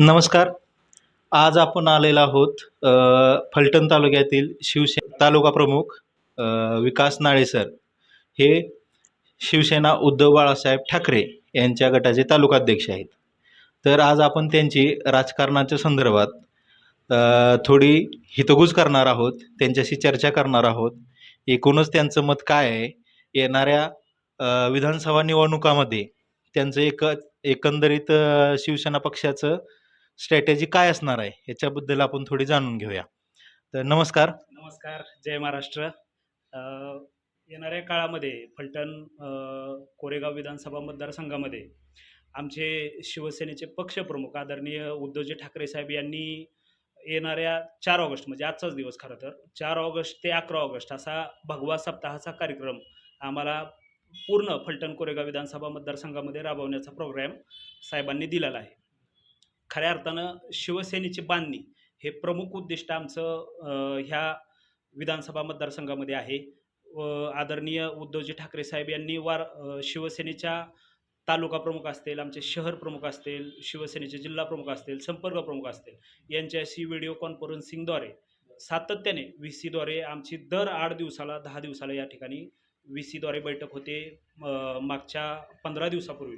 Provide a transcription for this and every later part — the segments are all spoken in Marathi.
नमस्कार. आज आपण आलेलो आहोत फलटण तालुक्यातील शिवसे तालुका प्रमुख विकास नाळे सर. हे शिवसेना उद्धव बाळासाहेब ठाकरे यांच्या गटाचे तालुकाध्यक्ष आहेत. तर आज आपण त्यांची राजकारणाच्या संदर्भात थोडी हितगुज करणार आहोत त्यांच्याशी चर्चा करणार आहोत. एकूणच त्यांचं मत काय आहे? येणाऱ्या विधानसभा निवडणुकामध्ये त्यांचं एक एकंदरीत शिवसेना पक्षाचं स्ट्रॅटेजी काय असणार आहे याच्याबद्दल आपण थोडी जाणून घेऊया. तर नमस्कार. नमस्कार जय महाराष्ट्र. येणाऱ्या काळामध्ये फलटण कोरेगाव विधानसभा मतदारसंघामध्ये आमचे शिवसेनेचे पक्षप्रमुख आदरणीय उद्धवजी ठाकरे साहेब यांनी येणाऱ्या चार ऑगस्ट म्हणजे आजचाच दिवस खरं तर चार ऑगस्ट ते अकरा ऑगस्ट असा भगवा सप्ताहाचा कार्यक्रम आम्हाला पूर्ण फलटण कोरेगाव विधानसभा मतदारसंघामध्ये राबवण्याचा प्रोग्रॅम साहेबांनी दिलेला आहे. खऱ्या अर्थानं शिवसेनेची बांधणी हे प्रमुख उद्दिष्ट आमचं ह्या विधानसभा मतदारसंघामध्ये आहे. व आदरणीय उद्धवजी ठाकरे साहेब यांनी वार शिवसेनेच्या तालुका प्रमुख असतील आमचे शहर प्रमुख असतील शिवसेनेचे जिल्हा प्रमुख असतील संपर्क प्रमुख असतील यांच्याशी व्हिडिओ कॉन्फरन्सिंगद्वारे सातत्याने व्ही सीद्वारे आमची दर आठ दिवसाला दहा दिवसाला या ठिकाणी व्ही सीद्वारे बैठक होते मागच्या पंधरा दिवसापूर्वी.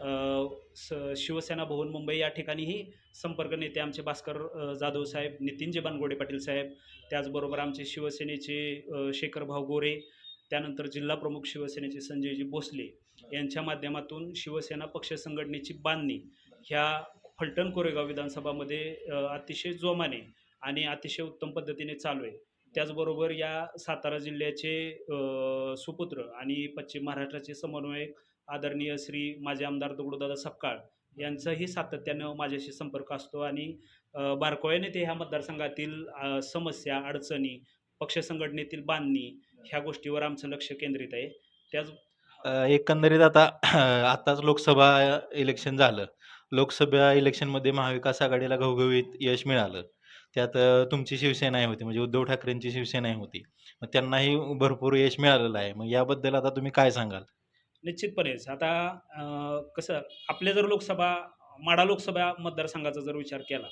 स शिवसेना भवन मुंबई या ठिकाणीही संपर्क नेते आमचे भास्कर जाधव साहेब नितीनजी बानगोडे पाटील साहेब त्याचबरोबर आमचे शिवसेनेचे शेखरभाव शेखरभाऊ गोरे त्यानंतर जिल्हा प्रमुख शिवसेनेचे संजयजी भोसले यांच्या माध्यमातून शिवसेना पक्ष संघटनेची बांधणी ह्या फलटण कोरेगाव विधानसभामध्ये अतिशय जोमाने आणि अतिशय उत्तम पद्धतीने चालू आहे. त्याचबरोबर या सातारा जिल्ह्याचे सुपुत्र आणि पश्चिम महाराष्ट्राचे समन्वयक आदरणीय श्री माझे आमदार दगडूदादा सपकाळ यांचाही सातत्यानं माझ्याशी संपर्क असतो आणि अ, ते ह्या मतदारसंघातील समस्या अडचणी पक्ष संघटनेतील बांधणी ह्या गोष्टीवर आमचं लक्ष केंद्रित आहे. त्याच एकंदरीत आता आताच लोकसभा इलेक्शन झालं. लोकसभा इलेक्शनमध्ये महाविकास आघाडीला घवघवीत यश मिळालं. त्यात तुमची शिवसेना होती म्हणजे उद्धव ठाकरेंची शिवसेना होती. मग त्यांनाही भरपूर यश मिळालेलं आहे. मग याबद्दल आता तुम्ही काय सांगाल? निश्चितपणेच. आता कसं आपल्या जर लोकसभा माडा लोकसभा मतदारसंघाचा जर विचार केला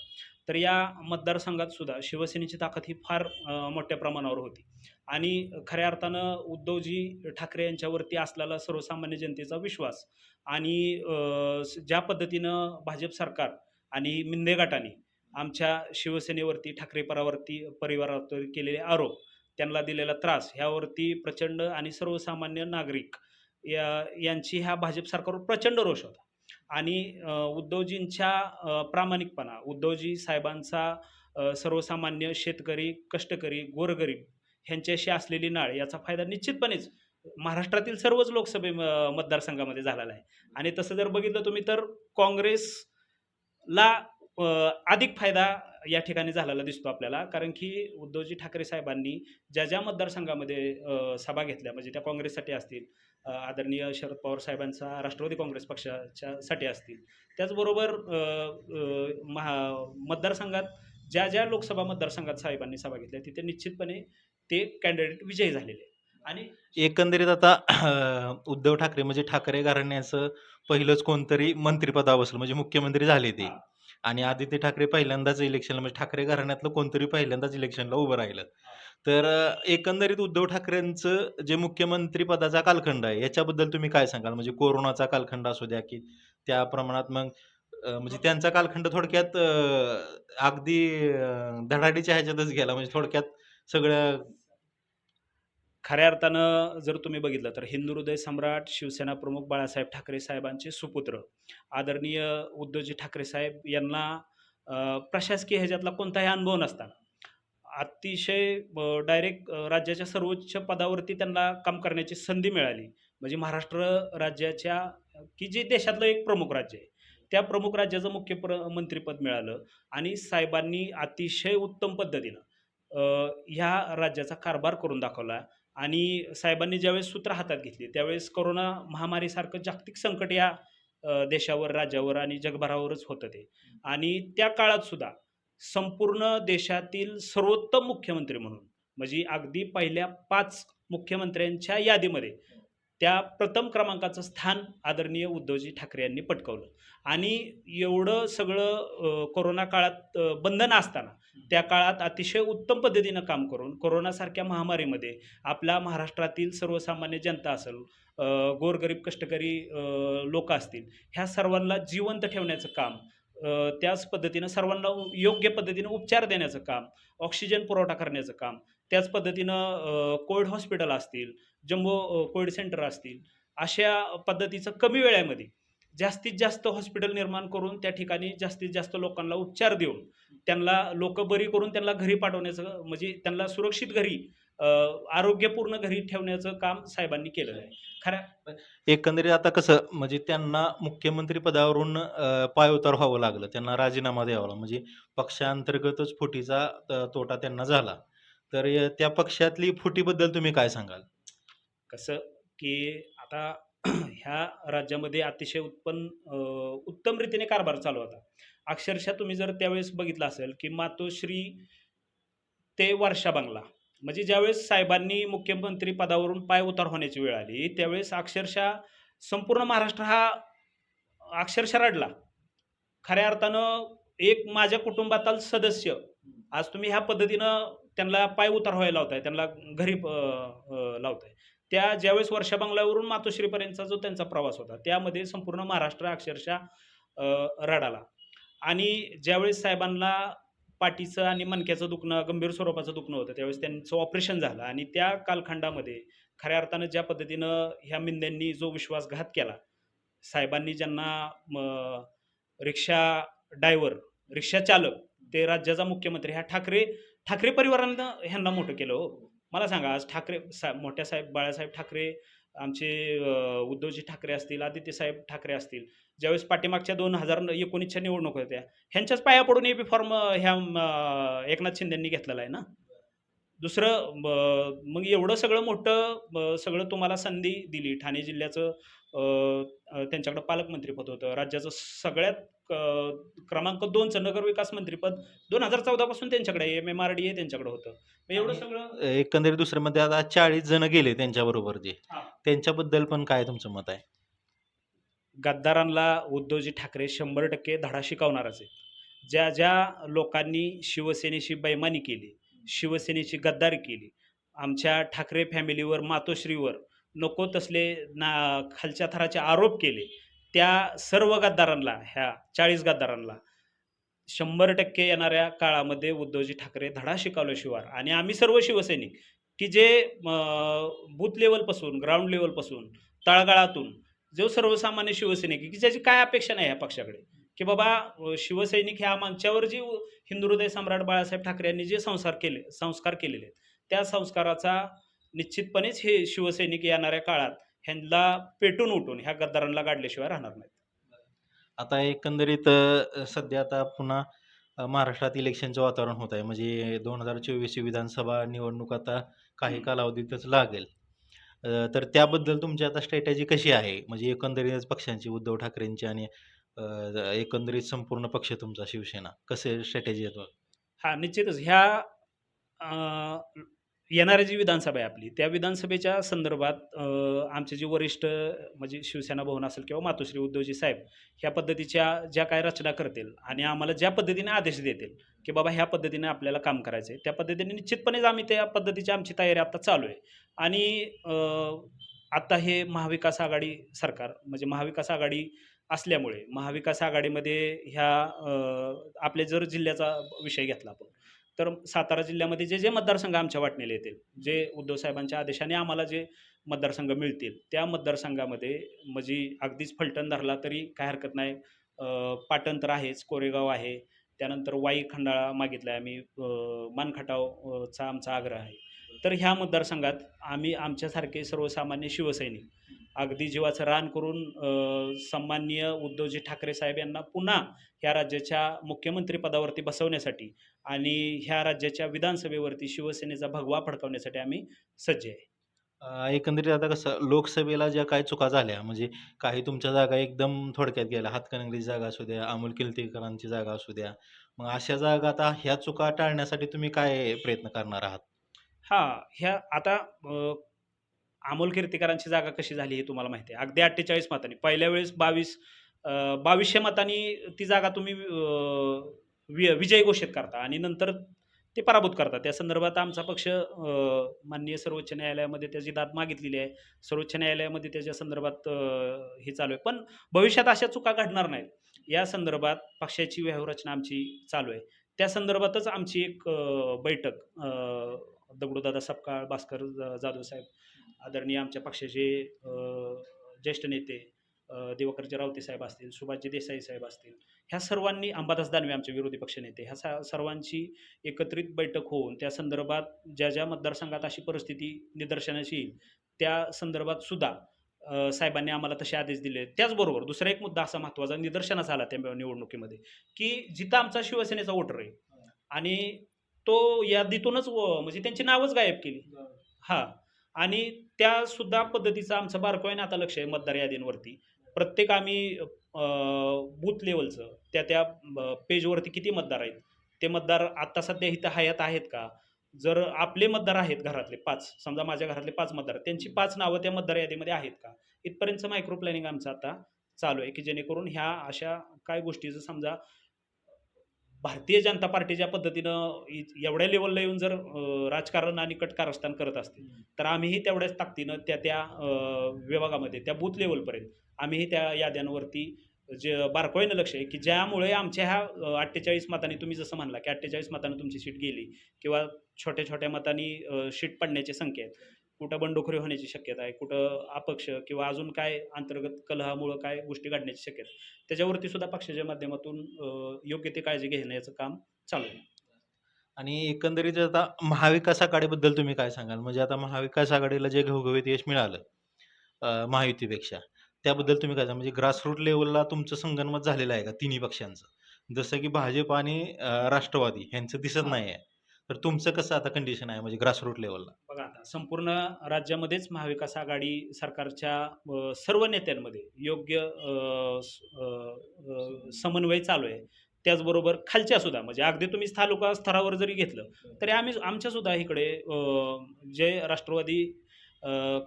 तर या मतदारसंघात सुद्धा शिवसेनेची ताकद ही फार मोठ्या प्रमाणावर होती. आणि खऱ्या अर्थानं उद्धवजी ठाकरे यांच्यावरती असलेला सर्वसामान्य जनतेचा विश्वास आणि ज्या पद्धतीनं भाजप सरकार आणि मिंदे गटाने आमच्या शिवसेनेवरती ठाकरे परावरती परिवारावरती केलेले आरोप त्यांना दिलेला त्रास ह्यावरती प्रचंड आणि सर्वसामान्य नागरिक या यांची ह्या भाजप सरकारवर प्रचंड रोष होता. आणि उद्धवजींच्या प्रामाणिकपणा उद्धवजी साहेबांचा सर्वसामान्य शेतकरी कष्टकरी गोरगरीब ह्यांच्याशी असलेली नाळ याचा फायदा निश्चितपणेच महाराष्ट्रातील सर्वच लोकसभे म- मतदारसंघामध्ये झालेला आहे. आणि तसं जर बघितलं तुम्ही तर काँग्रेसला अधिक फायदा या ठिकाणी झालेला दिसतो आपल्याला. कारण की उद्धवजी ठाकरे साहेबांनी ज्या ज्या मतदारसंघामध्ये सभा घेतल्या म्हणजे त्या काँग्रेससाठी असतील आदरणीय शरद पवार साहेबांचा राष्ट्रवादी काँग्रेस पक्षाच्या साठी असतील त्याचबरोबर महा मतदारसंघात ज्या ज्या लोकसभा मतदारसंघात साहेबांनी सभा घेतल्या तिथे निश्चितपणे ते कॅन्डिडेट विजयी झालेले. आणि एकंदरीत आता उद्धव ठाकरे म्हणजे ठाकरे घराण्याचं पहिलंच कोणतरी मंत्रिपदावर म्हणजे मुख्यमंत्री झाले ते. आणि आदित्य ठाकरे पहिल्यांदाच इलेक्शनला म्हणजे ठाकरे घराण्यातलं कोणतरी पहिल्यांदाच इलेक्शनला उभं राहिलं. तर एकंदरीत उद्धव ठाकरेंचं जे मुख्यमंत्री पदाचा कालखंड आहे याच्याबद्दल तुम्ही काय सांगाल? म्हणजे कोरोनाचा कालखंड असू द्या की त्या प्रमाणात मग म्हणजे त्यांचा कालखंड थोडक्यात अगदी धडाडीच्या ह्याच्यातच गेला. म्हणजे थोडक्यात सगळं खऱ्या अर्थानं जर तुम्ही बघितलं तर हिंदू हृदय सम्राट शिवसेना प्रमुख बाळासाहेब ठाकरे साहेबांचे सुपुत्र आदरणीय उद्धवजी ठाकरे साहेब यांना प्रशासकीय ह्याच्यातला कोणताही अनुभव नसताना अतिशय डायरेक्ट राज्याच्या सर्वोच्च पदावरती त्यांना काम करण्याची संधी मिळाली. म्हणजे महाराष्ट्र राज्याच्या की जे देशातलं एक प्रमुख राज्य आहे. त्या प्रमुख राज्याचं मुख्य प्र मंत्रिपद मिळालं आणि साहेबांनी अतिशय उत्तम पद्धतीनं ह्या राज्याचा कारभार करून दाखवला. आणि साहेबांनी ज्यावेळेस सूत्र हातात घेतली त्यावेळेस कोरोना महामारीसारखं जागतिक संकट या देशावर राज्यावर आणि जगभरावरच होतं ते. आणि त्या काळात सुद्धा संपूर्ण देशातील सर्वोत्तम मुख्यमंत्री म्हणून म्हणजे अगदी पहिल्या पाच मुख्यमंत्र्यांच्या यादीमध्ये त्या प्रथम क्रमांकाचं स्थान आदरणीय उद्धवजी ठाकरे यांनी पटकावलं. आणि एवढं सगळं कोरोना काळात बंधनं असताना त्या काळात अतिशय उत्तम पद्धतीनं काम करून कोरोनासारख्या महामारीमध्ये आपल्या महाराष्ट्रातील सर्वसामान्य जनता असेल गोरगरीब कष्टकरी लोक असतील ह्या सर्वांना जिवंत ठेवण्याचं काम त्याच पद्धतीनं सर्वांना योग्य पद्धतीनं उपचार देण्याचं काम ऑक्सिजन पुरवठा करण्याचं काम त्याच पद्धतीनं कोविड हॉस्पिटल असतील जम्बो कोविड सेंटर असतील अशा पद्धतीचं कमी वेळेमध्ये जास्तीत जास्त हॉस्पिटल निर्माण करून त्या ठिकाणी जास्तीत जास्त लोकांना उपचार देऊन त्यांना लोक बरी करून त्यांना घरी पाठवण्याचं म्हणजे त्यांना सुरक्षित घरी आरोग्यपूर्ण घरी ठेवण्याचं काम साहेबांनी केलेलं आहे. खऱ्या एकंदरीत आता कसं म्हणजे त्यांना मुख्यमंत्री पदावरून पायउतार व्हावं लागलं त्यांना राजीनामा द्यावा लागला म्हणजे पक्षांतर्गतच फुटीचा तोटा त्यांना झाला. तर त्या पक्षातली फुटीबद्दल तुम्ही काय सांगाल? कसं की आता ह्या राज्यामध्ये अतिशय उत्पन्न उत्तम रीतीने कारभार चालू होता. अक्षरशः तुम्ही जर त्यावेळेस बघितलं असेल की मातोश्री ते वर्षा बंगला म्हणजे ज्यावेळेस साहेबांनी मुख्यमंत्री पदावरून पाय उतार होण्याची वेळ आली त्यावेळेस अक्षरशः संपूर्ण महाराष्ट्र हा अक्षरशः रडला. खऱ्या अर्थानं एक माझ्या कुटुंबातील सदस्य आज तुम्ही ह्या पद्धतीनं त्यांना पाय उतार व्हायला लावताय त्यांना घरी लावताय. त्या ज्यावेळेस वर्षा बंगल्यावरून मातोश्रीपर्यंतचा जो त्यांचा प्रवास होता त्यामध्ये संपूर्ण महाराष्ट्र अक्षरशः रडाला. आणि ज्यावेळेस साहेबांना पाठीचं आणि मणक्याचं दुखणं गंभीर स्वरूपाचं दुखणं होतं. त्यावेळेस त्यांचं ऑपरेशन झालं आणि त्या कालखंडामध्ये खऱ्या अर्थानं ज्या पद्धतीनं ह्या मिंद्यांनी जो विश्वासघात केला साहेबांनी ज्यांना रिक्षा डायव्हर रिक्षा चालक ते राज्याचा मुख्यमंत्री ह्या ठाकरे ठाकरे परिवारानं ह्यांना मोठं केलं हो. मला सांगा आज ठाकरे सा मोठ्या साहेब बाळासाहेब ठाकरे आमचे उद्धवजी ठाकरे असतील आदित्यसाहेब ठाकरे असतील ज्यावेळेस पाठीमागच्या दोन हजार एकोणीसच्या निवडणूक होत्या ह्यांच्याच पाया पडून ए पी फॉर्म ह्या एकनाथ शिंदेंनी घेतलेला आहे ना? दुसरं ब- मग एवढं सगळं मोठं ब- सगळं तुम्हाला संधी दिली ठाणे जिल्ह्याचं त्यांच्याकडं पालकमंत्रीपद होतं राज्याचं सगळ्यात क्रमांक दोनचं नगर विकास मंत्रीपद दोन हजार चौदापासून त्यांच्याकडे M M R D A त्यांच्याकडे होतं. मग एवढं सगळं? एकंदरीत दुसरं मध्ये आता चाळीस जण गेले त्यांच्याबरोबर जे. हा. त्यांच्याबद्दल पण काय तुमचं मत आहे? गद्दारांना उद्धवजी ठाकरे शंभर टक्के धडा शिकवणारच आहेत. ज्या ज्या लोकांनी शिवसेनेशी बैमानी केली शिवसेनेची गद्दारी केली आमच्या ठाकरे फॅमिलीवर मातोश्रीवर नको तसले ना खालच्या थराचे आरोप केले त्या सर्व गद्दारांना ह्या चाळीस गद्दारांना शंभर टक्के येणाऱ्या काळामध्ये उद्धवजी ठाकरे धडा शिकवल्याशिवाय आणि आम्ही सर्व शिवसैनिक की जे बूथ लेवलपासून ग्राउंड लेवलपासून तळागाळातून जो सर्वसामान्य शिवसैनिक की ज्याची काय अपेक्षा नाही या पक्षाकडे की बाबा शिवसैनिक ह्या मंचावर जी हिंदुहृदय हिंदू हृदय सम्राट बाळासाहेब ठाकरे यांनी जे संस्कार केले संस्कार केलेले आहेत त्या संस्काराचा निश्चितपणेच हे शिवसैनिक येणाऱ्या काळात ह्यांना पेटून उठून ह्या गद्दारांना गाडल्याशिवाय राहणार नाहीत. आता एकंदरीत सध्या आता पुन्हा महाराष्ट्रात इलेक्शनचं वातावरण होत आहे. म्हणजे दोन हजार चोवीसची विधानसभा निवडणूक आता काही. कालावधीतच लागेल. तर त्याबद्दल तुमची आता स्ट्रॅटेजी कशी आहे? म्हणजे एकंदरीत पक्षांची उद्धव ठाकरेंची आणि एकंदरीत संपूर्ण पक्ष तुमचा शिवसेना. कसे स्ट्रॅटेजी येतो हा निश्चितच. ह्या येणारी जी विधानसभा आहे आपली त्या विधानसभेच्या संदर्भात आमचे जे वरिष्ठ म्हणजे शिवसेना भवन असेल किंवा मातोश्री उद्धवजी साहेब ह्या पद्धतीच्या ज्या काय रचना करतील आणि आम्हाला ज्या पद्धतीने आदेश देतील की बाबा ह्या पद्धतीने आपल्याला काम करायचं आहे त्या पद्धतीने निश्चितपणेच आम्ही त्या पद्धतीची आमची तयारी आता चालू आहे. आणि आत्ता हे महाविकास आघाडी सरकार म्हणजे महाविकास आघाडी असल्यामुळे महाविकास आघाडीमध्ये ह्या आपल्या जर जिल्ह्याचा विषय घेतला आपण तर सातारा जिल्ह्यामध्ये जे जे मतदारसंघ आमच्या वाटणीला येतील जे उद्धव साहेबांच्या आदेशाने आम्हाला जे मतदारसंघ मिळतील त्या मतदारसंघामध्ये म्हणजे अगदीच फलटण धरला तरी काय हरकत नाही. पाटण तर आहेच कोरेगाव आहे. त्यानंतर वाई खंडाळा मागितला आहे आम्ही मानखटावचा आमचा आग्रह आहे. तर ह्या मतदारसंघात आम्ही आमच्यासारखे सर्वसामान्य शिवसैनिक अगदी जीवाचं रान करून सन्माननीय उद्धवजी ठाकरे साहेब यांना पुन्हा ह्या राज्याच्या मुख्यमंत्री पदावरती बसवण्यासाठी आणि ह्या राज्याच्या विधानसभेवरती शिवसेनेचा भगवा फडकवण्यासाठी आम्ही सज्ज आहे. एकंदरीत आता कसं लोकसभेला ज्या काही चुका झाल्या म्हणजे काही तुमच्या जागा एकदम थोडक्यात गेल्या हातकणंगलेची जागा असू द्या अमोल किलतेकरांची जागा असू द्या मग अशा जागा आता ह्या चुका टाळण्यासाठी तुम्ही काय प्रयत्न करणार आहात? हां ह्या आता अमोल कीर्तिकरांची जागा कशी झाली हे तुम्हाला माहिती आहे. अगदी अठ्ठेचाळीस मतांनी. पहिल्या वेळेस बावीस बावीसशे मतांनी ती जागा तुम्ही वि विजय घोषित करता आणि नंतर ते पराभूत करतात. त्या संदर्भात आमचा पक्ष माननीय सर्वोच्च न्यायालयामध्ये त्याची दाद मागितलेली आहे. सर्वोच्च न्यायालयामध्ये त्याच्या संदर्भात हे चालू आहे. पण भविष्यात अशा चुका घडणार नाहीत. या संदर्भात पक्षाची व्यूहरचना आमची चालू आहे. त्या संदर्भातच आमची एक बैठक दगडूदादा सपकाळ भास्कर जाधव साहेब आदरणीय आमच्या पक्षाचे ज्येष्ठ नेते दिवाकरजी रावते साहेब असतील सुभाषजी देसाई साहेब असतील ह्या सर्वांनी अंबादास दानवे आमचे विरोधी पक्षनेते ह्या सा सर्वांची एकत्रित बैठक होऊन त्या संदर्भात ज्या ज्या मतदारसंघात अशी परिस्थिती निदर्शनास येईल त्या संदर्भात सुद्धा साहेबांनी आम्हाला तसे आदेश दिले. त्याचबरोबर दुसरा एक मुद्दा असा महत्त्वाचा निदर्शनास आला त्या निवडणुकीमध्ये की जिथं आमचा शिवसेनेचा वोटर आहे आणि तो यादीतूनच म्हणजे त्यांची नावच गायब केली. हां. आणि त्यासुद्धा पद्धतीचं आमचं बारकोईनं आता लक्ष आहे मतदार यादींवरती. प्रत्येक आम्ही बूथ लेवलचं त्या त्या ब- पेजवरती किती मतदार आहेत? ते मतदार आत्ता सध्या इथं हयात आहेत का? जर आपले मतदार आहेत घरातले पाच समजा माझ्या घरातले पाच मतदार आहेत, त्यांची पाच नावं त्या मतदार यादीमध्ये आहेत का? इथपर्यंतचं मायक्रो प्लॅनिंग आमचं आता चालू आहे की जेणेकरून ह्या अशा काय गोष्टीचं समजा भारतीय जनता पार्टी ज्या पद्धतीनं इ- एवढ्या लेवलला येऊन जर राजकारण आणि कट कारस्थान करत असतील तर आम्हीही तेवढ्याच ताकदीनं त्या त्या विभागामध्ये त्या बूथ लेवलपर्यंत आम्हीही त्या याद्यांवरती जे बारकोईनं लक्ष आहे की ज्यामुळे आमच्या ह्या अठ्ठेचाळीस मतांनी तुम्ही जसं म्हणला की अठ्ठेचाळीस मतांनी तुमची सीट गेली किंवा छोट्या छोट्या मतांनी शीट पडण्याचे संख्या आहेत कुठं बंडखोरी होण्याची शक्यता आहे कुठं अपक्ष किंवा अजून काय अंतर्गत कलहामुळं काय गोष्टी घडण्याची शक्यता त्याच्यावरती सुद्धा पक्षाच्या माध्यमातून योग्य ते काळजी घेण्याचं काम चालू आहे. आणि एकंदरीत आता महाविकास आघाडीबद्दल तुम्ही काय सांगाल? म्हणजे आता महाविकास आघाडीला जे घवघवीत यश मिळालं महायुतीपेक्षा त्याबद्दल तुम्ही काय म्हणजे ग्रासरूट लेवलला तुमचं संगनमत झालेलं आहे का तिन्ही पक्षांचं? जसं की भाजप आणि राष्ट्रवादी ह्यांचं दिसत नाही आहे तर तुमचं कसं आता कंडिशन आहे म्हणजे ग्रासरूट लेवलला बघा आता संपूर्ण राज्यामध्येच महाविकास आघाडी सरकारच्या सर्व नेत्यांमध्ये योग्य समन्वय चालू आहे. त्याचबरोबर खालच्या सुद्धा म्हणजे अगदी तुम्ही तालुका स्तरावर जरी घेतलं तरी आम्ही आमच्या सुद्धा इकडे जे राष्ट्रवादी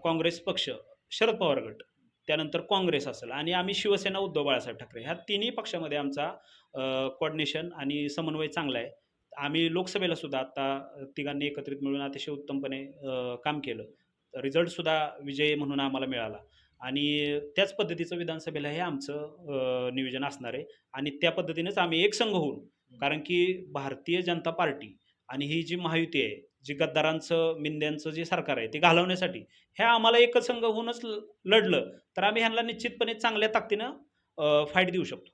काँग्रेस पक्ष शरद पवार गट त्यानंतर काँग्रेस असेल आणि आम्ही शिवसेना उद्धव बाळासाहेब ठाकरे ह्या तिन्ही पक्षामध्ये आमचा कोऑर्डिनेशन आणि समन्वय चांगला आहे. आम्ही लोकसभेला सुद्धा आता तिघांनी एकत्रित मिळून अतिशय उत्तमपणे काम केलं. रिझल्टसुद्धा विजय म्हणून आम्हाला मिळाला. आणि त्याच पद्धतीचं विधानसभेला हे आमचं नियोजन असणार आहे. आणि त्या पद्धतीनेच आम्ही एक संघ होऊन कारण की भारतीय जनता पार्टी आणि ही जी महायुती आहे जी गद्दारांचं मिंद्यांचं जे सरकार आहे ते घालवण्यासाठी ह्या आम्हाला एकच संघ होऊनच लढलं. तर आम्ही ह्यांना निश्चितपणे चांगल्या ताकदीनं फाईट देऊ शकतो.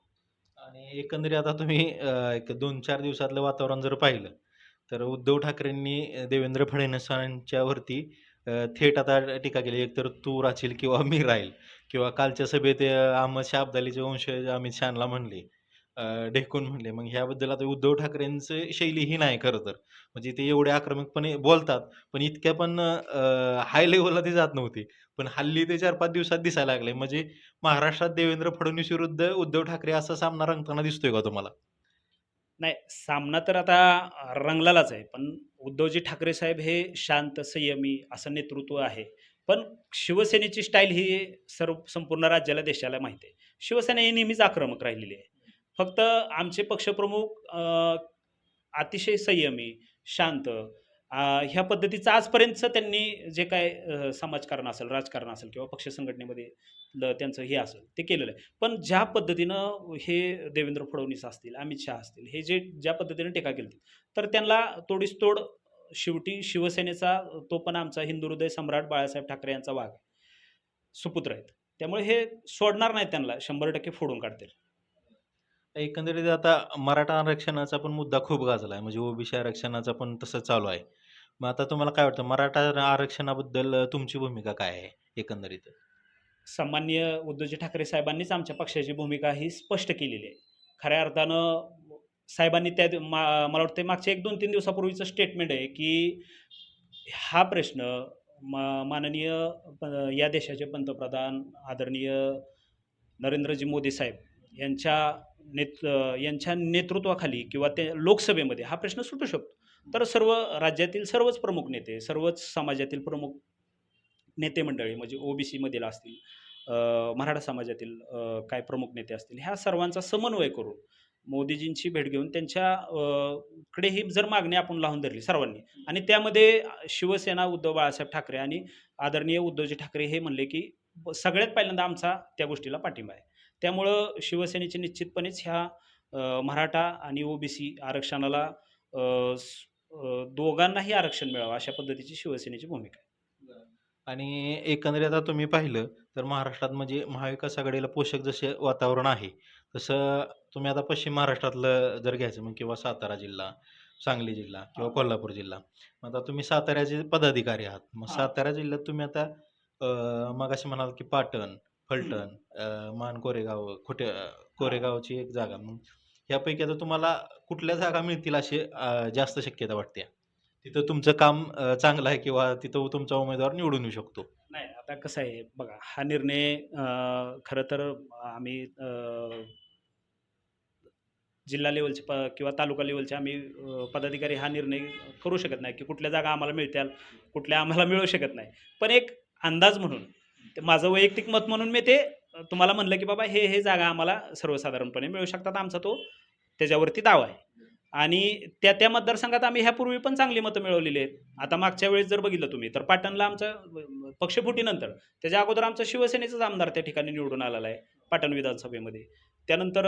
आणि एकंदरीत आता तुम्ही एक दोन चार दिवसातलं वातावरण जर पाहिलं तर उद्धव ठाकरेंनी देवेंद्र फडणवीसांच्यावरती थेट आता टीका केली. एकतर तू राहशील किंवा मी राहील किंवा कालच्या सभेत अहमद शाह अब्दालीचे वंशज अमित शहाला म्हणले. ढेकून म्हणले. मग ह्याबद्दल आता उद्धव ठाकरेंचं शैली ही नाही खरं तर. म्हणजे ते एवढे आक्रमकपणे बोलतात पण इतक्या पण हाय लेवलला ते जात नव्हते. पण हल्ली ते चार पाच दिवसात दिसायला लागले. म्हणजे महाराष्ट्रात देवेंद्र फडणवीस विरुद्ध उद्धव ठाकरे असा सामना रंगताना दिसतोय का तुम्हाला? नाही सामना तर आता रंगलालाच आहे. पण उद्धवजी ठाकरे साहेब हे शांत संयमी असं नेतृत्व आहे. पण शिवसेनेची स्टाईल ही सर्व संपूर्ण राज्याला देशाला माहिती आहे. शिवसेना ही नेहमीच आक्रमक राहिलेली आहे. फक्त आमचे पक्षप्रमुख अतिशय संयमी शांत ह्या पद्धतीचं आजपर्यंतचं त्यांनी जे काय समाजकारण असेल राजकारण असेल किंवा पक्ष संघटनेमध्ये ल- त्यांचं हे असेल ते केलेलं आहे. पण ज्या पद्धतीनं हे देवेंद्र फडणवीस असतील अमित शहा असतील हे जे ज्या पद्धतीने टीका केली तर त्यांना तोडीस तोड शेवटी शिवसेनेचा तो पण आमचा हिंदू हृदय सम्राट बाळासाहेब ठाकरे यांचा वाघ आहे सुपुत्र आहेत. त्यामुळे हे सोडणार नाहीत त्यांना शंभर टक्के फोडून काढतील. एकंदरीत आता मराठा आरक्षणाचा पण मुद्दा खूप गाजला आहे म्हणजे ओबीसी आरक्षणाचा पण तसं चालू आहे. मग आता तुम्हाला काय वाटतं? मराठा आरक्षणाबद्दल तुमची भूमिका काय आहे एकंदरीत? सामान्य उद्धवजी ठाकरे साहेबांनीच आमच्या पक्षाची भूमिका ही स्पष्ट केलेली आहे. खऱ्या अर्थानं साहेबांनी त्या मा मला वाटतं मागच्या एक दोन तीन दिवसापूर्वीचं स्टेटमेंट आहे की हा प्रश्न मा माननीय प- या देशाचे पंतप्रधान आदरणीय नरेंद्रजी मोदी साहेब यांच्या नेत यांच्या नेतृत्वाखाली किंवा ते लोकसभेमध्ये हा प्रश्न सुटू शकतो. तर सर्व राज्यातील सर्वच प्रमुख नेते सर्वच समाजातील प्रमुख नेते मंडळी म्हणजे ओ बी सीमधील असतील मराठा समाजातील काय प्रमुख नेते असतील ह्या सर्वांचा समन्वय करून मोदीजींची भेट घेऊन त्यांच्या कडे ही जर मागणी आपण लावून धरली सर्वांनी आणि त्यामध्ये शिवसेना उद्धव बाळासाहेब ठाकरे आणि आदरणीय उद्धवजी ठाकरे हे म्हणले की सगळ्यात पहिल्यांदा आमचा त्या गोष्टीला पाठिंबा आहे. त्यामुळं शिवसेनेचे निश्चितपणेच ह्या मराठा आणि ओबीसी आरक्षणाला अ, स- अ, दोघांनाही आरक्षण मिळावं अशा पद्धतीची शिवसेनेची भूमिका आहे आणि एकंदरीत आता तुम्ही पाहिलं तर महाराष्ट्रात म्हणजे महाविकास आघाडीला पोषक जसे वातावरण आहे तसं तुम्ही आता पश्चिम महाराष्ट्रातलं जर घ्यायचं मग किंवा सातारा जिल्हा सांगली जिल्हा किंवा. कोल्हापूर जिल्हा मग आता तुम्ही साताऱ्याचे पदाधिकारी आहात मग. सातारा जिल्ह्यात तुम्ही आता अं, मगाशी म्हणाल की पाटण फलटण मान कोरेगाव खोटे कोरेगावची एक जागा. मग यापैकी आता तुम्हाला कुठल्या जागा मिळतील अशी जास्त शक्यता वाटते? तिथं तुमचं काम चांगलं आहे किंवा तिथं तुमचा उमेदवार निवडून येऊ शकतो? नाही आता कसं आहे बघा हा निर्णय खरं तर आम्ही जिल्हा लेवलचे प किंवा तालुका लेवलचे आम्ही पदाधिकारी हा निर्णय करू शकत नाही की कुठल्या जागा आम्हाला मिळतील कुठल्या आम्हाला मिळू शकत नाही. पण एक अंदाज म्हणून माझं वैयक्तिक मत म्हणून मी ते तुम्हाला म्हणलं की बाबा हे हे जागा आम्हाला सर्वसाधारणपणे मिळू शकतात. आमचा तो त्याच्यावरती दावा आहे. आणि त्या त्या मतदारसंघात आम्ही ह्यापूर्वी पण चांगली मतं मिळवलेली आहेत. आता मागच्या वेळेस जर बघितलं तुम्ही तर पाटणला आमचं पक्षफुटीनंतर त्याच्या अगोदर आमचा शिवसेनेचाच आमदार त्या ठिकाणी निवडून आलेला आहे पाटण विधानसभेमध्ये. त्यानंतर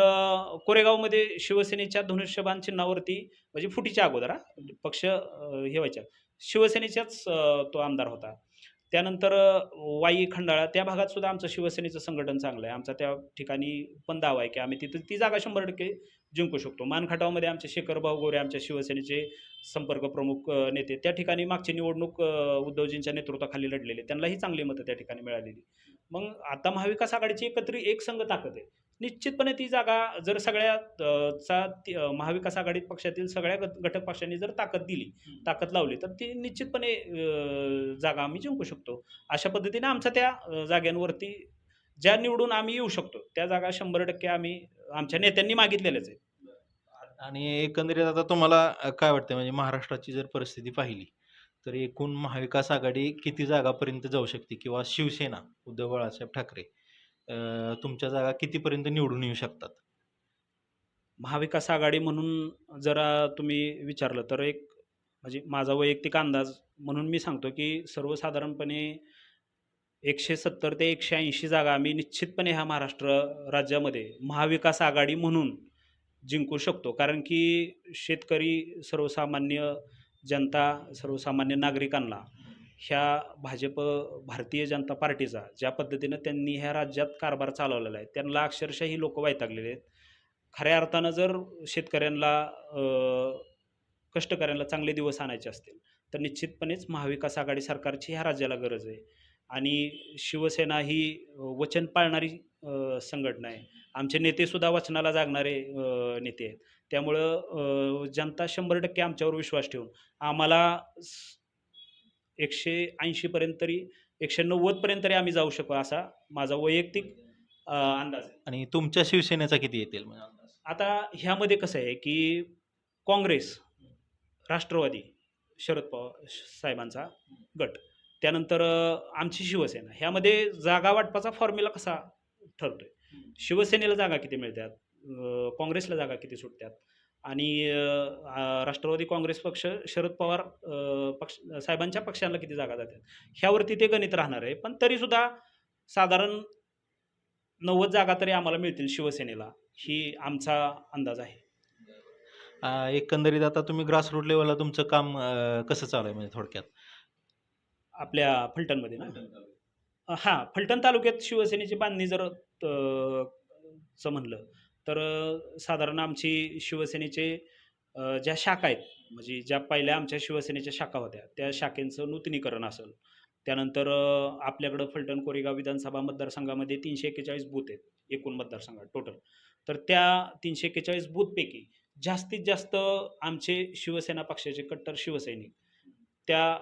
कोरेगावमध्ये शिवसेनेच्या धनुष्यबाण चिन्हावरती म्हणजे फुटीच्या अगोदर हा पक्ष हे व्हायच्या शिवसेनेच्याच तो आमदार होता. त्यानंतर वाई खंडाळा त्या भागात सुद्धा आमचं शिवसेनेचं संघटन चांगलं आहे. आमचा त्या ठिकाणी पण दावा आहे की आम्ही तिथं ती जागा शंभर टक्के जिंकू शकतो. मानखटावमध्ये आमचे शेखरभाऊ गोरे आमच्या शिवसेनेचे संपर्क प्रमुख नेते त्या ठिकाणी मागची निवडणूक उद्धवजींच्या नेतृत्वाखाली लढलेले त्यांनाही चांगली मतं त्या ठिकाणी मिळालेली. मग आता महाविकास आघाडीची एकत्र एक संघ ताकद आहे. निश्चितपणे ती जागा जर सगळ्या चा महाविकास आघाडीत पक्षातील सगळ्या गट- घटक पक्षांनी जर ताकद दिली ताकद लावली तर ती निश्चितपणे जागा आम्ही जिंकू शकतो. अशा पद्धतीने आमच्या त्या अ, जागांवरती ज्या निवडून आम्ही येऊ शकतो त्या जागा शंभर टक्के आम्ही आमच्या नेत्यांनी मागितलेल्याच आहेत. आणि एकंदरीत आता तुम्हाला काय वाटतं म्हणजे महाराष्ट्राची जर परिस्थिती पाहिली तर एकूण महाविकास आघाडी किती जागापर्यंत जाऊ शकते? किंवा शिवसेना उद्धव बाळासाहेब ठाकरे तुमच्या जागा कितीपर्यंत निवडून येऊ शकतात? महाविकास आघाडी म्हणून जरा तुम्ही विचारलं तर एक म्हणजे माझा वैयक्तिक अंदाज म्हणून मी सांगतो की सर्वसाधारणपणे एकशे सत्तर ते एकशे ऐंशी जागा आम्ही निश्चितपणे ह्या महाराष्ट्र राज्यामध्ये महाविकास आघाडी म्हणून जिंकू शकतो. कारण की शेतकरी सर्वसामान्य जनता सर्वसामान्य नागरिकांना ह्या भाजप भारतीय जनता पार्टीचा ज्या पद्धतीनं त्यांनी ह्या राज्यात कारभार चालवलेला आहे त्यांना अक्षरशः ही लोक वैतागलेले आहेत. खऱ्या अर्थानं जर शेतकऱ्यांना कष्टकऱ्यांना चांगले दिवस आणायचे असतील तर निश्चितपणेच महाविकास आघाडी सरकारची ह्या राज्याला गरज आहे. आणि शिवसेना ही वचन पाळणारी संघटना आहे. आमचे नेतेसुद्धा वचनाला जागणारे नेते आहेत. त्यामुळं जनता शंभर टक्के आमच्यावर विश्वास ठेवून आम्हाला स- एकशे ऐंशीपर्यंत तरी एकशे नव्वदपर्यंत तरी आम्ही जाऊ शकू असा माझा वैयक्तिक अ, अंदाज आहे. आणि तुमच्या शिवसेनेचा किती येतील म्हणजे अंदाज? आता ह्यामध्ये कसं आहे की काँग्रेस राष्ट्रवादी शरद पवार साहेबांचा गट. त्यानंतर अ, आमची शिवसेना. ह्यामध्ये जागा वाटपाचा फॉर्म्युला कसा ठरतोय? शिवसेनेला जागा किती मिळतात? अ, काँग्रेसला जागा किती सुटतात? आणि राष्ट्रवादी काँग्रेस पक्ष शरद पवार पक्ष साहेबांच्या पक्षांना किती जागा जातात? ह्यावरती ते गणित राहणार आहे. पण तरीसुद्धा साधारण नव्वद जागा तरी आम्हाला मिळतील शिवसेनेला. ही आमचा अंदाज आहे. एकंदरीत आता तुम्ही ग्रासरूट लेवलला तुमचं काम कसं चालू आहे म्हणजे थोडक्यात? आपल्या फलटणमध्ये ना? हां फलटण तालुक्यात शिवसेनेची बांधणी जर चं म्हणलं तर साधारण आमची शिवसेनेचे ज्या शाखा आहेत म्हणजे ज्या पहिल्या आमच्या शिवसेनेच्या शाखा होत्या त्या शाखेचं नूतनीकरण असेल. त्यानंतर आपल्याकडं फलटण कोरेगाव विधानसभा मतदारसंघामध्ये तीनशे एक्केचाळीस बूथ आहेत एकूण मतदारसंघात टोटल तर त्या तीनशे एक्केचाळीस बूथपैकी जास्तीत जास्त आमचे शिवसेना पक्षाचे कट्टर शिवसैनिक त्या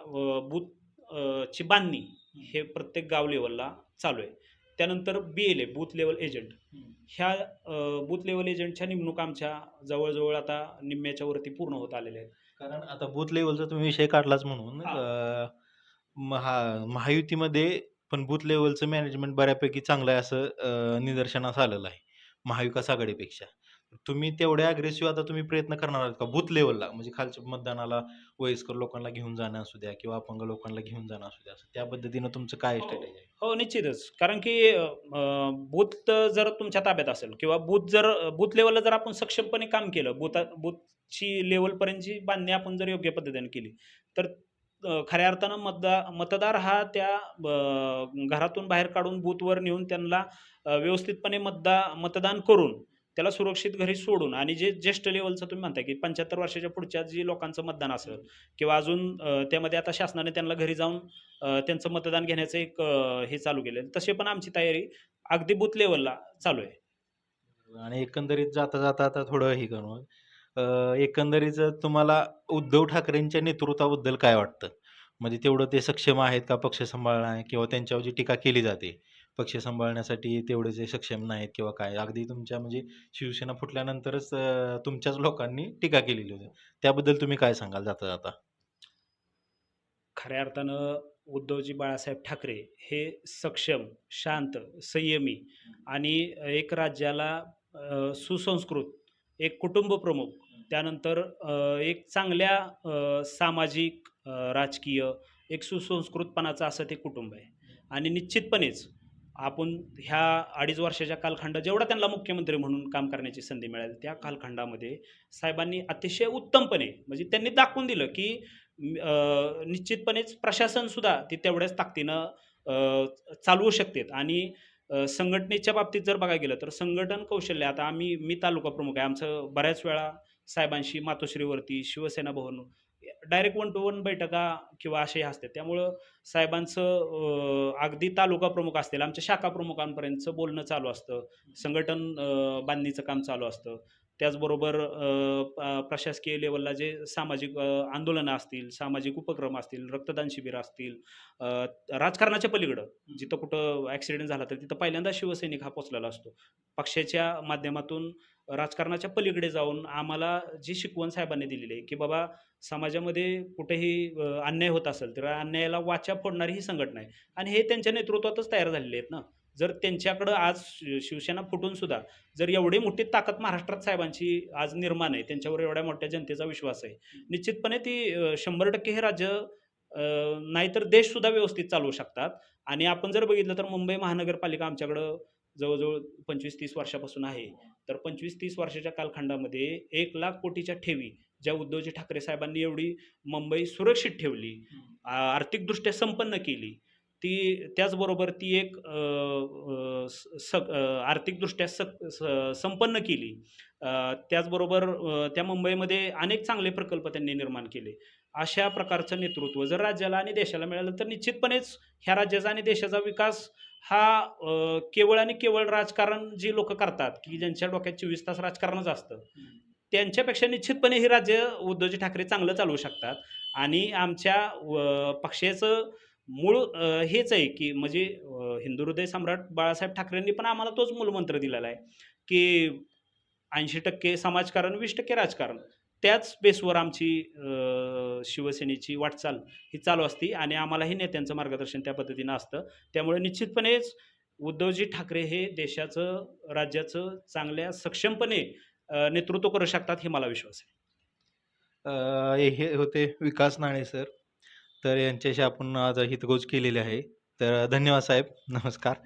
बूथ ची बांधणी हे प्रत्येक गाव लेवलला चालू आहे. त्यानंतर B L A booth level agent ह्या बूथ लेवल एजंटच्या नेमणूक आमच्या जवळजवळ आता निम्म्याच्या वरती पूर्ण होत आलेल्या आहेत. कारण आता बूथ लेवलचा तुम्ही विषय काढलाच म्हणून हा. महा महायुतीमध्ये पण बूथ लेवलचं मॅनेजमेंट बऱ्यापैकी चांगलं आहे असं निदर्शनास आलेलं आहे महाविकास आघाडीपेक्षा. तुम्ही तेवढ्या अग्रेसिव्ह आता तुम्ही प्रयत्न करणार आहात का? बूथ लेवलला म्हणजे खालच्या मतदानाला वयस्कर लोकांना घेऊन जाणं असू द्या किंवा अपंग लोकांना घेऊन जाणं असू द्या त्या पद्धतीनं तुमचं काय हो. स्ट्रॅटेजी आहे? हो निश्चितच. कारण की बूथ जर तुमच्या ताब्यात असेल किंवा बूथ जर बूथ लेवलला जर आपण सक्षमपणे काम केलं बूथ बूथची लेवलपर्यंतची बांधणी आपण जर योग्य पद्धतीने केली तर खऱ्या अर्थानं मतदा मतदार हा त्या घरातून बाहेर काढून बूथवर नेऊन त्यांना व्यवस्थितपणे मतदा मतदान करून त्याला सुरक्षित घरी सोडून आणि जे ज्येष्ठ लेवलचं तुम्ही म्हणता की पंच्याहत्तर वर्षाच्या पुढच्या जी लोकांचं मतदान असेल किंवा अजून त्यामध्ये आता शासनाने त्यांना घरी जाऊन त्यांचं मतदान घेण्याचं एक हे चालू केलं आहे तसे पण आमची तयारी अगदी बूथ लेवलला चालू आहे. आणि एकंदरीत जाता जाता आता थोडं हे करू. अ, एकंदरीत तुम्हाला उद्धव ठाकरेंच्या नेतृत्वाबद्दल काय वाटतं? म्हणजे तेवढं ते सक्षम आहेत का? पक्ष सांभाळणार किंवा त्यांच्यावर जी टीका केली जाते पक्ष सांभाळण्यासाठी तेवढे जे सक्षम नाहीत किंवा काय अगदी तुमच्या म्हणजे शिवसेना फुटल्यानंतरच तुमच्याच लोकांनी टीका केलेली होती. त्याबद्दल तुम्ही काय सांगाल? जाता जाता. खऱ्या अर्थानं उद्धवजी बाळासाहेब ठाकरे हे सक्षम शांत संयमी आणि एक राज्याला सुसंस्कृत एक कुटुंब प्रमुख त्यानंतर एक चांगल्या सामाजिक राजकीय एक सुसंस्कृतपणाचं असं ते कुटुंब आहे. आणि निश्चितपणेच आपण ह्या अडीच वर्षाच्या कालखंडात जेवढा त्यांना मुख्यमंत्री म्हणून काम करण्याची संधी मिळाली त्या कालखंडामध्ये साहेबांनी अतिशय उत्तमपणे म्हणजे त्यांनी दाखवून दिलं की निश्चितपणेच प्रशासनसुद्धा ते तेवढ्याच ताकदीनं चालवू शकतात आणि संघटनेच्या बाबतीत जर बघायला गेलं तर संघटन कौशल्य आता आम्ही मी तालुका प्रमुख आहे आमचं बऱ्याच वेळा साहेबांशी मातोश्रीवरती Shiv Sena Bhavan direct one two one बैठका किंवा असे असतात त्यामुळं साहेबांचं अगदी तालुका प्रमुख असतील आमच्या शाखा प्रमुखांपर्यंतचं बोलणं चालू असतं. संघटन बांधणीचं काम चालू असतं. त्याचबरोबर प्रशासकीय लेवलला जे सामाजिक आंदोलनं असतील सामाजिक उपक्रम असतील रक्तदान शिबिर असतील राजकारणाच्या पलीकडं जिथं कुठं ॲक्सिडेंट झाला तर तिथं पहिल्यांदा शिवसैनिक हा पोचलेला असतो. पक्षाच्या माध्यमातून राजकारणाच्या पलीकडे जाऊन आम्हाला जी शिकवण साहेबांनी दिलेली आहे की बाबा समाजामध्ये कुठेही अन्याय होत असेल तर अन्यायाला वाचा फोडणारी ही संघटना आहे. आणि हे त्यांच्या नेतृत्वातच तयार झालेले आहेत ना. जर त्यांच्याकडं आज शि- शिवसेना फुटून सुद्धा जर एवढी मोठी ताकद महाराष्ट्रात साहेबांची आज निर्माण आहे त्यांच्यावर एवढ्या मोठ्या जनतेचा विश्वास आहे निश्चितपणे ती शंभर टक्के हे राज्य नाहीतर देशसुद्धा व्यवस्थित चालवू शकतात. आणि आपण जर बघितलं तर मुंबई महानगरपालिका आमच्याकडं जवळजवळ पंचवीस तीस वर्षापासून आहे. तर पंचवीस तीस वर्षाच्या कालखंडामध्ये एक लाख कोटीच्या ठेवी ज्या उद्धवजी ठाकरे साहेबांनी एवढी मुंबई सुरक्षित ठेवली आर्थिकदृष्ट्या संपन्न केली. ती त्याचबरोबर ती एक स- आर्थिकदृष्ट्या सक स- संपन्न केली. त्याचबरोबर त्या मुंबईमध्ये अनेक चांगले प्रकल्प त्यांनी निर्माण केले. अशा प्रकारचं नेतृत्व जर राज्याला आणि देशाला मिळालं तर निश्चितपणेच ह्या राज्याचा आणि देशाचा विकास हा केवळ आणि केवळ राजकारण जी लोक करतात की ज्यांच्या डोक्यात चोवीस तास राजकारणच असतं त्यांच्यापेक्षा निश्चितपणे हे राज्य उद्धवजी ठाकरे चांगलं चालवू शकतात. आणि आमच्या व- पक्षाचं मूळ हेच आहे की म्हणजे हिंदू हृदय सम्राट बाळासाहेब ठाकरेंनी पण आम्हाला तोच मूलमंत्र दिलेला आहे की ऐंशी टक्के समाजकारण वीस टक्के राजकारण. त्याच बेसवर आमची शिवसेनेची वाटचाल ही चालू असते आणि आम्हालाही नेत्यांचं मार्गदर्शन त्या पद्धतीनं असतं. त्यामुळे निश्चितपणेच उद्धवजी ठाकरे हे देशाचं राज्याचं चांगल्या सक्षमपणे नेतृत्व करू शकतात हे मला विश्वास आहे. हे होते विकास नाणे सर. तर यांच्याशी आपण आज हितगोज केलेली आहे. तर धन्यवाद साहेब. नमस्कार.